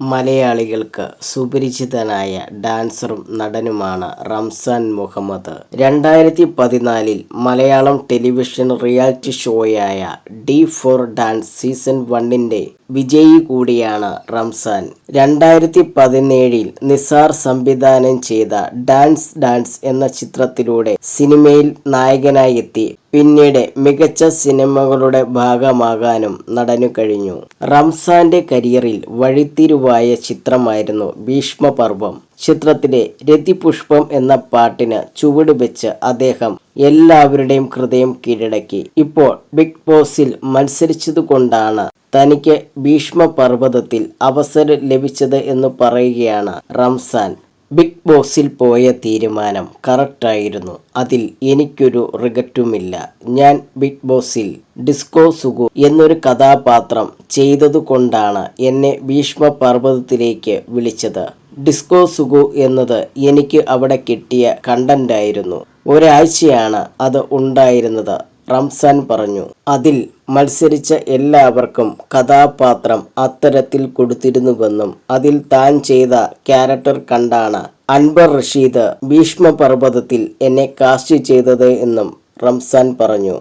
മലയാളികൾക്ക് സുപരിചിതനായ ഡാൻസറും നടനുമാണ് റംസാൻ മുഹമ്മദ്. രണ്ടായിരത്തി പതിനാലിൽ മലയാളം ടെലിവിഷൻ റിയാലിറ്റി ഷോയായ ഡി ഫോർ ഡാൻസ് സീസൺ വണ്ണിന്റെ വിജയി കൂടിയാണ് റംസാൻ. രണ്ടായിരത്തി പതിനേഴിൽ നിസാർ സംവിധാനം ചെയ്ത ഡാൻസ് ഡാൻസ് എന്ന ചിത്രത്തിലൂടെ സിനിമയിൽ നായകനായി എത്തി പിന്നീട് മികച്ച സിനിമകളുടെ ഭാഗമാകാനും നടനു കഴിഞ്ഞു. റംസാന്റെ കരിയറിൽ വഴിത്തിരിവായ ചിത്രമായിരുന്നു ഭീഷ്മപർവം. ചിത്രത്തിലെ രതിപുഷ്പം എന്ന പാട്ടിന് ചുവട് വെച്ച് അദ്ദേഹം എല്ലാവരുടെയും ഹൃദയം കീഴടക്കി. ഇപ്പോൾ ബിഗ് ബോസിൽ മത്സരിച്ചതുകൊണ്ടാണ് തനിക്ക് ഭീഷ്മപർവതത്തിൽ അവസരം ലഭിച്ചത് എന്ന് പറയുകയാണ് റംസാൻ. ബിഗ് ബോസിൽ പോയ തീരുമാനം കറക്റ്റായിരുന്നു. അതിൽ എനിക്കൊരു റിഗറ്റുമില്ല. ഞാൻ ബിഗ് ബോസിൽ ഡിസ്കോ സുഗു എന്നൊരു കഥാപാത്രം ചെയ്തതുകൊണ്ടാണ് എന്നെ ഭീഷ്മ പർവതത്തിലേക്ക് വിളിച്ചത്. ഡിസ്കോ സുഗു എന്നത് എനിക്ക് അവിടെ കിട്ടിയ കണ്ടന്റായിരുന്നു. ഒരാഴ്ചയാണ് അത് ഉണ്ടായിരുന്നത്. റംസാൻ പറഞ്ഞു. അതിൽ മത്സരിച്ച എല്ലാവർക്കും കഥാപാത്രം അത്തരത്തിൽ കൊടുത്തിരുന്നുവെന്നും അതിൽ താൻ ചെയ്ത ക്യാരക്ടർ കണ്ടാണ് അൻവർ റഷീദ് ഭീഷ്മപർവതത്തിൽ എന്നെ കാസ്റ്റ് ചെയ്തത് എന്നും റംസാൻ പറഞ്ഞു.